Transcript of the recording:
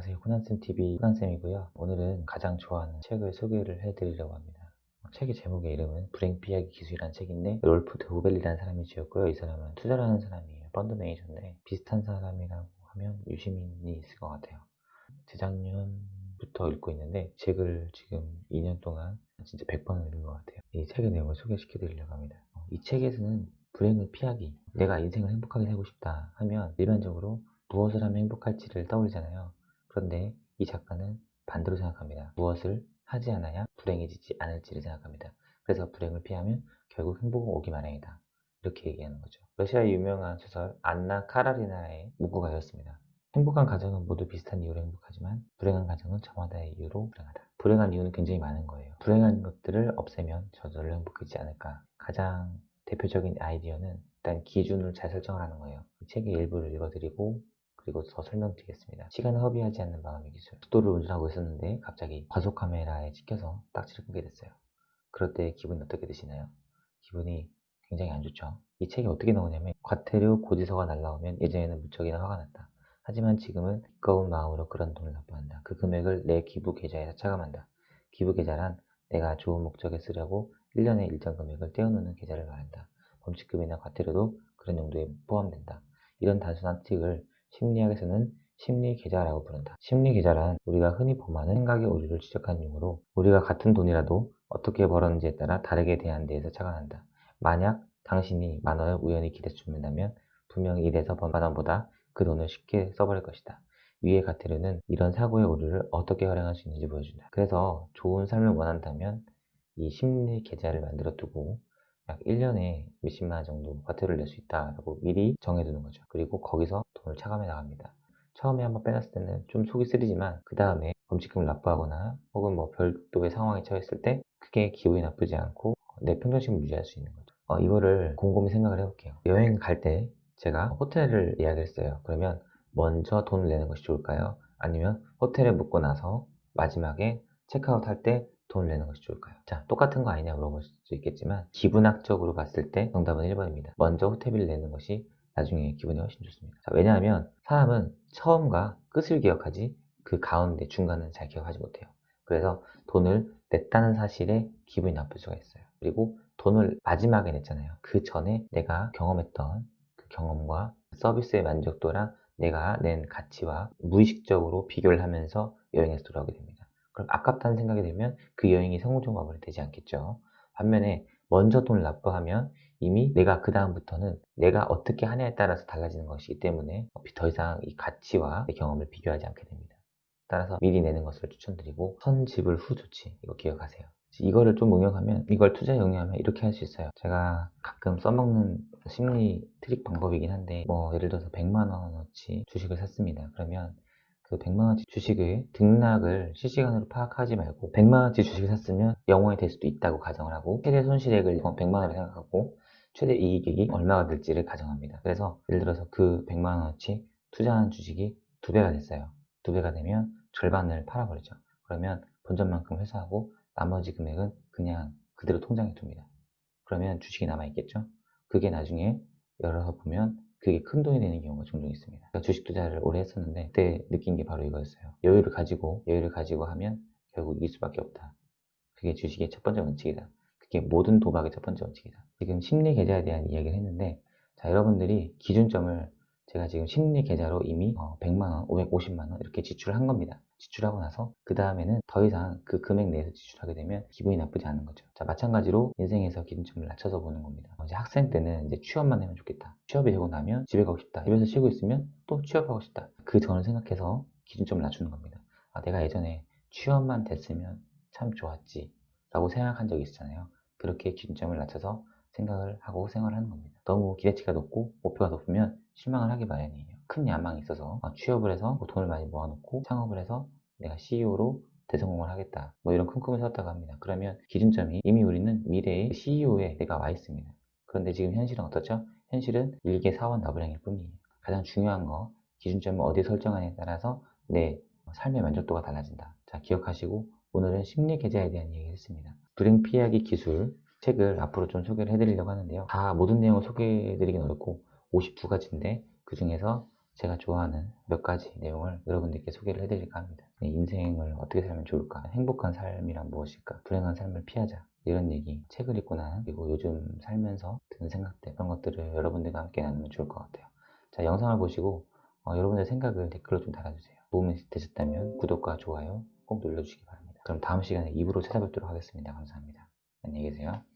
안녕하세요. 코난쌤TV 코난쌤이고요. 오늘은 가장 좋아하는 책을 소개를 해드리려고 합니다. 책의 제목의 이름은 불행 피하기 기술이라는 책인데 롤프 드후벨리라는 사람이 지었고요. 이 사람은 투자라는 사람이에요. 펀드 매니저인데 비슷한 사람이라고 하면 유시민이 있을 것 같아요. 재작년부터 읽고 있는데 책을 지금 2년 동안 진짜 100번을 읽은 것 같아요. 이 책의 내용을 소개시켜 드리려고 합니다. 어, 이 책에서는 불행을 피하기, 내가 인생을 행복하게 살고 싶다 하면 일반적으로 무엇을 하면 행복할지를 떠올리잖아요. 그런데 이 작가는 반대로 생각합니다. 무엇을 하지 않아야 불행해지지 않을지를 생각합니다. 그래서 불행을 피하면 결국 행복은 오기 마련이다. 이렇게 얘기하는 거죠. 러시아의 유명한 소설 안나 카라리나의 문구가였습니다. 행복한 가정은 모두 비슷한 이유로 행복하지만 불행한 가정은 저마다의 이유로 불행하다. 불행한 이유는 굉장히 많은 거예요. 불행한 것들을 없애면 저절로 행복해지지 않을까. 가장 대표적인 아이디어는 일단 기준을 잘 설정을 하는 거예요. 책의 일부를 읽어드리고 그리고 더 설명드리겠습니다. 시간을 허비하지 않는 마음의 기술. 속도를 운전하고 있었는데 갑자기 과속 카메라에 찍혀서 딱지를 끊게 됐어요. 그럴 때 기분이 어떻게 드시나요? 기분이 굉장히 안 좋죠. 이 책이 어떻게 나오냐면 과태료 고지서가 날라오면 예전에는 무척이나 화가 났다. 하지만 지금은 두꺼운 마음으로 그런 돈을 납부한다. 그 금액을 내 기부 계좌에 차감한다. 기부 계좌란 내가 좋은 목적에 쓰려고 1년에 일정 금액을 떼어놓는 계좌를 말한다. 범칙금이나 과태료도 그런 용도에 포함된다. 이런 단순한 틱을 심리학에서는 심리 계좌라고 부른다. 심리 계좌란 우리가 흔히 범하는 생각의 오류를 지적하는 용어로 우리가 같은 돈이라도 어떻게 벌었는지에 따라 다르게 대한 데에서 착안한다. 만약 당신이 만 원을 우연히 길에서 주문하면 분명히 이래서 번만 원보다 그 돈을 쉽게 써버릴 것이다. 위의 가태료는 이런 사고의 오류를 어떻게 활용할 수 있는지 보여준다. 그래서 좋은 삶을 원한다면 이 심리 계좌를 만들어 두고 약 1년에 몇십만 원 정도 과태료를 낼 수 있다라고 미리 정해두는 거죠. 그리고 거기서 돈을 차감해 나갑니다. 처음에 한번 빼놨을 때는 좀 속이 쓰리지만 그 다음에 범칙금을 납부하거나 혹은 뭐 별도의 상황에 처했을 때 크게 기분이 나쁘지 않고 내 평정심을 유지할 수 있는 거죠. 어, 이거를 곰곰이 생각을 해볼게요. 여행 갈 때 제가 호텔을 예약했어요. 그러면 먼저 돈을 내는 것이 좋을까요? 아니면 호텔에 묵고 나서 마지막에 체크아웃 할 때 돈을 내는 것이 좋을까요? 자, 똑같은 거 아니냐 물어볼 수 있겠지만 기분학적으로 봤을 때 정답은 1번입니다. 먼저 호텔비를 내는 것이 나중에 기분이 훨씬 좋습니다. 자, 왜냐하면 사람은 처음과 끝을 기억하지 그 가운데 중간은 잘 기억하지 못해요. 그래서 돈을 냈다는 사실에 기분이 나쁠 수가 있어요. 그리고 돈을 마지막에 냈잖아요. 그 전에 내가 경험했던 그 경험과 서비스의 만족도랑 내가 낸 가치와 무의식적으로 비교를 하면서 여행에서 돌아오게 됩니다. 그럼 아깝다는 생각이 들면 그 여행이 성공적으로 마무리되지 않겠죠. 반면에 먼저 돈을 납부하면 이미 내가 그 다음부터는 내가 어떻게 하냐에 따라서 달라지는 것이기 때문에 더 이상 이 가치와 내 경험을 비교하지 않게 됩니다. 따라서 미리 내는 것을 추천드리고 선지불 후 조치 이거 기억하세요. 이거를 좀 응용하면 이걸 투자 영위하면 이렇게 할 수 있어요. 제가 가끔 써먹는 심리 트릭 방법이긴 한데 뭐 예를 들어서 100만 원어치 주식을 샀습니다. 그러면 그 100만원치 주식의 등락을 실시간으로 파악하지 말고 100만원치 주식을 샀으면 영원히 될 수도 있다고 가정을 하고 최대 손실액을 100만원을 생각하고 최대 이익액이 얼마가 될지를 가정합니다. 그래서 예를 들어서 그 100만원어치 투자한 주식이 두 배가 됐어요. 두 배가 되면 절반을 팔아버리죠. 그러면 본전만큼 회수하고 나머지 금액은 그냥 그대로 통장에 둡니다. 그러면 주식이 남아있겠죠? 그게 나중에 열어서 보면 그게 큰 돈이 되는 경우가 종종 있습니다. 제가 주식 투자를 오래 했었는데 그때 느낀 게 바로 이거였어요. 여유를 가지고 여유를 가지고 하면 결국 이길 수밖에 없다. 그게 주식의 첫 번째 원칙이다. 그게 모든 도박의 첫 번째 원칙이다. 지금 심리 계좌에 대한 이야기를 했는데 자 여러분들이 기준점을 제가 지금 심리 계좌로 이미 100만원, 550만원 이렇게 지출을 한 겁니다. 지출하고 나서 그 다음에는 더 이상 그 금액 내에서 지출하게 되면 기분이 나쁘지 않은 거죠. 자 마찬가지로 인생에서 기준점을 낮춰서 보는 겁니다. 이제 학생 때는 이제 취업만 하면 좋겠다. 취업이 되고 나면 집에 가고 싶다. 집에서 쉬고 있으면 또 취업하고 싶다. 그 전을 생각해서 기준점을 낮추는 겁니다. 아 내가 예전에 취업만 됐으면 참 좋았지 라고 생각한 적이 있잖아요. 그렇게 기준점을 낮춰서 생각을 하고 생활하는 겁니다. 너무 기대치가 높고 목표가 높으면 실망을 하기 마련이에요. 큰 야망이 있어서 취업을 해서 뭐 돈을 많이 모아놓고 창업을 해서 내가 CEO로 대성공을 하겠다. 뭐 이런 큰 꿈을 세웠다고 합니다. 그러면 기준점이 이미 우리는 미래의 CEO에 내가 와 있습니다. 그런데 지금 현실은 어떻죠? 현실은 일개 사원 나부랭일 뿐이에요. 가장 중요한 거 기준점을 어디에 설정하냐에 따라서 내 삶의 만족도가 달라진다. 자 기억하시고 오늘은 심리 계좌에 대한 얘기를 했습니다. 불행 피하기 기술 책을 앞으로 좀 소개를 해드리려고 하는데요. 다 모든 내용을 소개해드리긴 어렵고 52가지인데 그 중에서 제가 좋아하는 몇 가지 내용을 여러분들께 소개를 해드릴까 합니다. 네, 인생을 어떻게 살면 좋을까? 행복한 삶이란 무엇일까? 불행한 삶을 피하자. 이런 얘기 책을 읽거나 그리고 요즘 살면서 드는 생각들 그런 것들을 여러분들과 함께 나누면 좋을 것 같아요. 자 영상을 보시고 어, 여러분의 생각을 댓글로 좀 달아주세요. 도움이 되셨다면 구독과 좋아요 꼭 눌러주시기 바랍니다. 그럼 다음 시간에 2부로 찾아뵙도록 하겠습니다. 감사합니다. 안녕히 계세요.